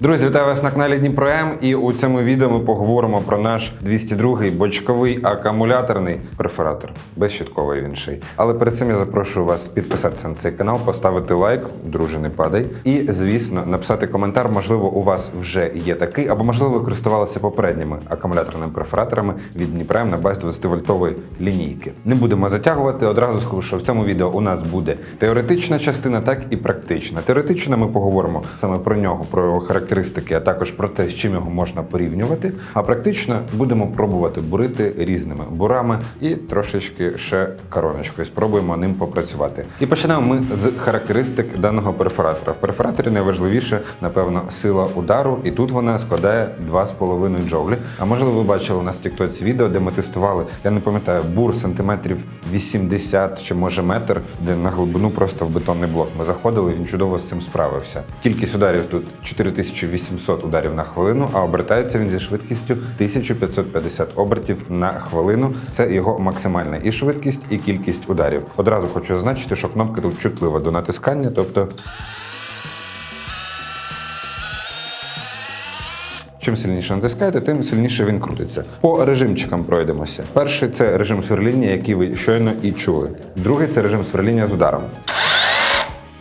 Друзі, вітаю вас на каналі Дніпро М. І у цьому відео ми поговоримо про наш 202-й бочковий акумуляторний перфоратор. Безщитковий він ще й. Але перед цим я запрошую вас підписатися на цей канал, поставити лайк, друже, не падай. І, звісно, написати коментар. Можливо, у вас вже є такий, або можливо, ви користувалися попередніми акумуляторними перфораторами від Дніпра М на базі 20-вольтової лінійки. Не будемо затягувати. Одразу скажу, що в цьому відео у нас буде теоретична частина, так і практична. Теоретично ми поговоримо саме про нього, про його характеристики, а також про те, з чим його можна порівнювати. А практично будемо пробувати бурити різними бурами і трошечки ще короночкою. Спробуємо ним попрацювати. І почнемо ми з характеристик даного перфоратора. В перфораторі найважливіше, напевно, сила удару, і тут вона складає 2,5 джоулі. А можливо, ви бачили у нас в Тіктоці відео, де ми тестували, я не пам'ятаю, бур сантиметрів 80 чи може метр, де на глибину просто в бетонний блок. Ми заходили, він чудово з цим справився. Кількість ударів тут 4800 ударів на хвилину, а обертається він зі швидкістю 1550 обертів на хвилину. Це його максимальна і швидкість, і кількість ударів. Одразу хочу зазначити, що кнопка тут чутлива до натискання, тобто. Чим сильніше натискаєте, тим сильніше він крутиться. По режимчикам пройдемося. Перший це режим сверління, який ви щойно і чули. Другий це режим сверління з ударом.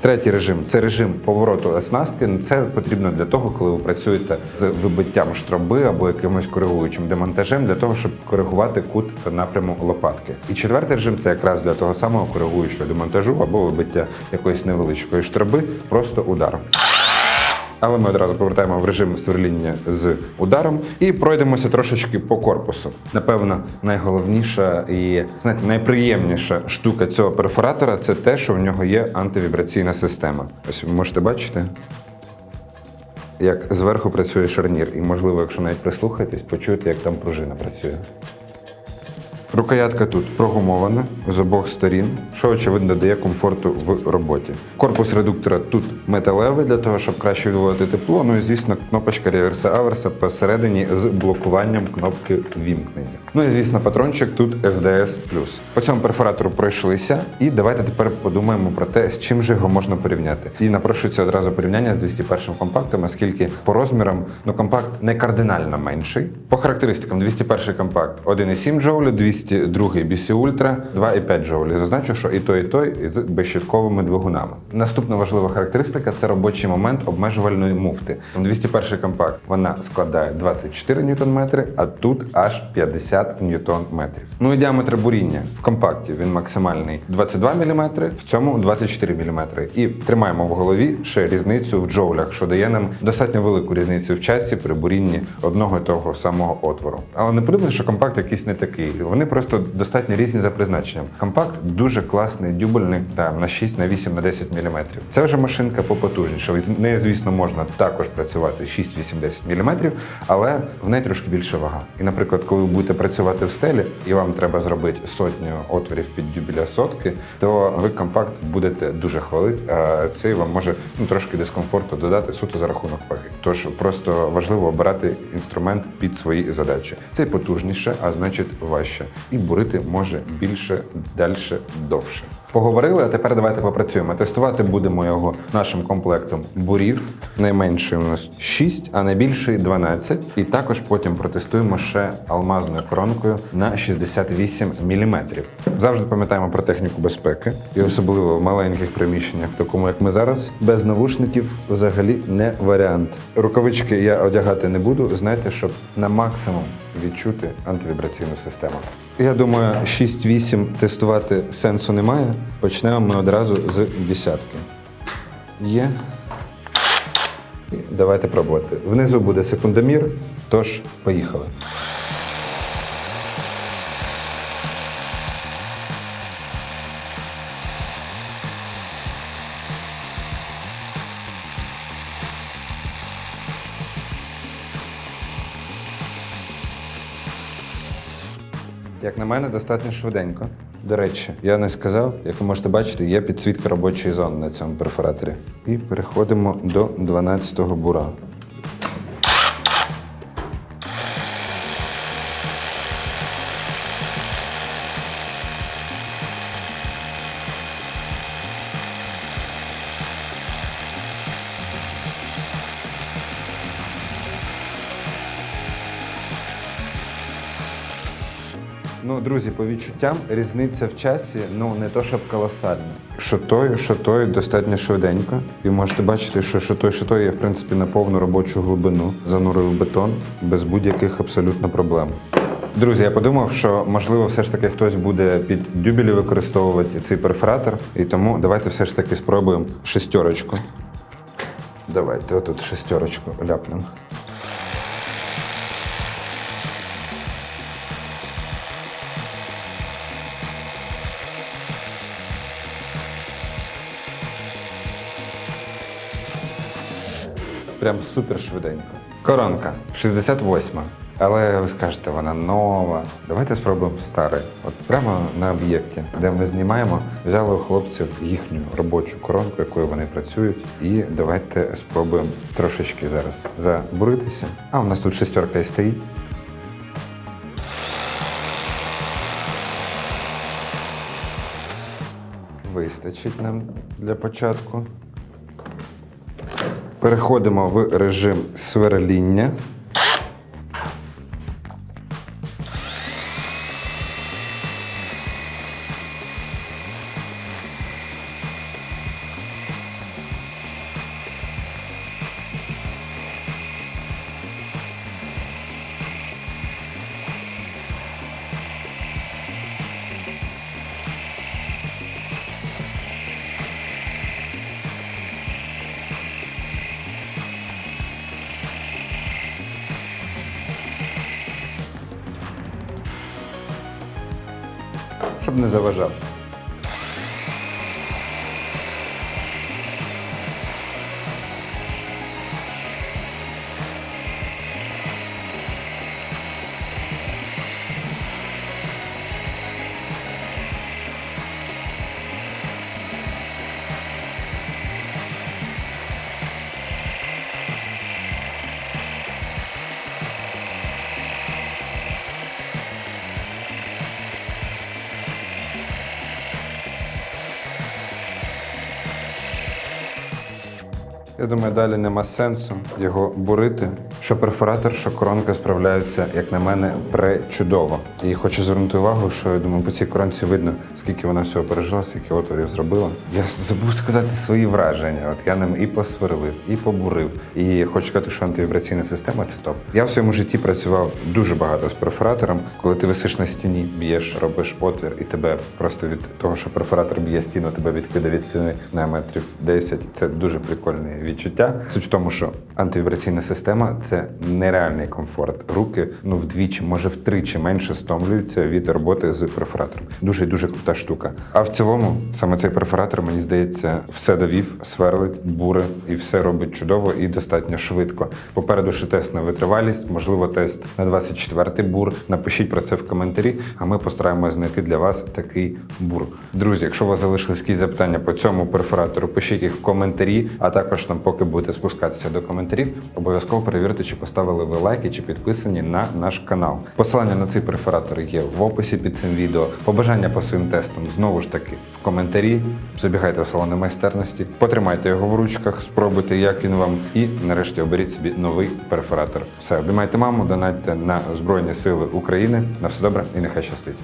Третій режим це режим повороту оснастки. Це потрібно для того, коли ви працюєте з вибиттям штроби або якимось коригуючим демонтажем, для того, щоб коригувати кут напряму лопатки. І четвертий режим це якраз для того самого коригуючого демонтажу або вибиття якоїсь невеличкої штроби, просто удар. Але ми одразу повертаємо в режим сверління з ударом і пройдемося трошечки по корпусу. Напевно, найголовніша і знаєте, найприємніша штука цього перфоратора це те, що в нього є антивібраційна система. Ось ви можете бачити. Як зверху працює шарнір, і можливо, якщо навіть прислухаєтесь, почуєте, як там пружина працює. Рукоятка тут прогумована з обох сторін, що очевидно дає комфорту в роботі. Корпус редуктора тут металевий для того, щоб краще відводити тепло. Ну і звісно, кнопочка реверса аверса посередині з блокуванням кнопки вімкнення. Ну і звісно, патрончик тут SDS+. По цьому перфоратору пройшлися, і давайте тепер подумаємо про те, з чим же його можна порівняти. І напрошується одразу порівняння з 201 компактом, оскільки по розмірам ну компакт не кардинально менший. По характеристикам 201 компакт 1,7 джоулю, 202 BC Ultra 2,5 джоулі. Зазначу, що і той, і той з безщитковими двигунами. Наступна важлива характеристика це робочий момент обмежувальної муфти. 201 компакт вона складає 24 ньютон а тут аж 50 ньютон метрів. Ну і діаметр буріння в компакті він максимальний 22 мм, в цьому 24 мм. І тримаємо в голові ще різницю в джоулях, що дає нам достатньо велику різницю в часі при бурінні одного і того самого отвору. Але не подумайте, що компакт якийсь не такий. Вони просто достатньо різні за призначенням. Компакт дуже класний, дюбельний там на 6, на 8, на 10 мм. Це вже машинка попотужніша. З нею, звісно, можна також працювати 6, 8, 10 мм, але в неї трошки більше вага. І, наприклад, коли ви будете працювати в стелі, і вам треба зробити сотню отворів під дюбеля сотки, то ви компакт будете дуже хвалити, а цей вам може ну, трошки дискомфорту додати суто за рахунок ваги. Тож просто важливо обирати інструмент під свої задачі. Цей потужніше, а значить важче. І бурити може більше, далі, довше. Поговорили, а тепер давайте попрацюємо. Тестувати будемо його нашим комплектом бурів. Найменший у нас 6, а найбільший 12. І також потім протестуємо ще алмазною коронкою на 68 мм. Завжди пам'ятаємо про техніку безпеки, і особливо в маленьких приміщеннях, такому як ми зараз, без навушників взагалі не варіант. Рукавички я одягати не буду. Знайте, щоб на максимум відчути антивібраційну систему. Я думаю, 6-8 тестувати сенсу немає. Почнемо ми одразу з десятки. Є. Давайте пробувати. Внизу буде секундомір, тож поїхали. Як на мене, достатньо швиденько. До речі, я не сказав, як ви можете бачити, є підсвітка робочої зони на цьому перфораторі. І переходимо до 12-го бура. Ну, друзі, по відчуттям різниця в часі ну не то, щоб колосальна. Що той достатньо швиденько. І можете бачити, що що той я в принципі на повну робочу глибину занурив бетон без будь-яких абсолютно проблем. Друзі, я подумав, що можливо все ж таки хтось буде під дюбелі використовувати цей перфоратор, і тому давайте все ж таки спробуємо шестерочку. Давайте, отут шестерочку ляпнемо. Прям супер швиденько. Коронка 68. Але ви скажете, вона нова. Давайте спробуємо старий. От прямо на об'єкті, де ми знімаємо, взяли у хлопців їхню робочу коронку, якою вони працюють. І давайте спробуємо трошечки зараз забуритися. А у нас тут шестерка і стоїть. Вистачить нам для початку. Переходимо в режим сверління. Щоб не заважав. Я думаю, далі нема сенсу його бурити. Що перфоратор, що коронка справляються, як на мене, пречудово. І хочу звернути увагу, що я думаю, по цій коронці видно, скільки вона всього пережила, скільки отворів зробила. Я забув сказати свої враження. От я ним і посверлив, і побурив. І хочу сказати, що антивібраційна система це топ. Я в своєму житті працював дуже багато з перфоратором. Коли ти висиш на стіні, б'єш, робиш отвір, і тебе просто від того, що перфоратор б'є стіну, тебе відкида від стіни на метрів 10. Це дуже прикольне відчуття. Суть в тому, що антивібраційна система це нереальний комфорт. Руки ну вдвічі, може втричі менше стомлюються від роботи з перфоратором. Дуже дуже крута штука. А в цілому, саме цей перфоратор, мені здається, все довів, сверлить, буре і все робить чудово і достатньо швидко. Попереду ще тест на витривалість, можливо, тест на 24-й бур. Напишіть про це в коментарі, а ми постараємося знайти для вас такий бур. Друзі, якщо у вас залишились якісь запитання по цьому перфоратору, пишіть їх в коментарі, а також там, поки будете спускатися до коментарів, обов'язково перевірте, чи поставили ви лайки, чи підписані на наш канал. Посилання на цей перфоратор є в описі під цим відео. Побажання по своїм тестам знову ж таки в коментарі. Забігайте в салони майстерності, потримайте його в ручках, спробуйте, як він вам, і нарешті оберіть собі новий перфоратор. Все, обіймайте маму, донатьте на Збройні Сили України. На все добре і нехай щастить.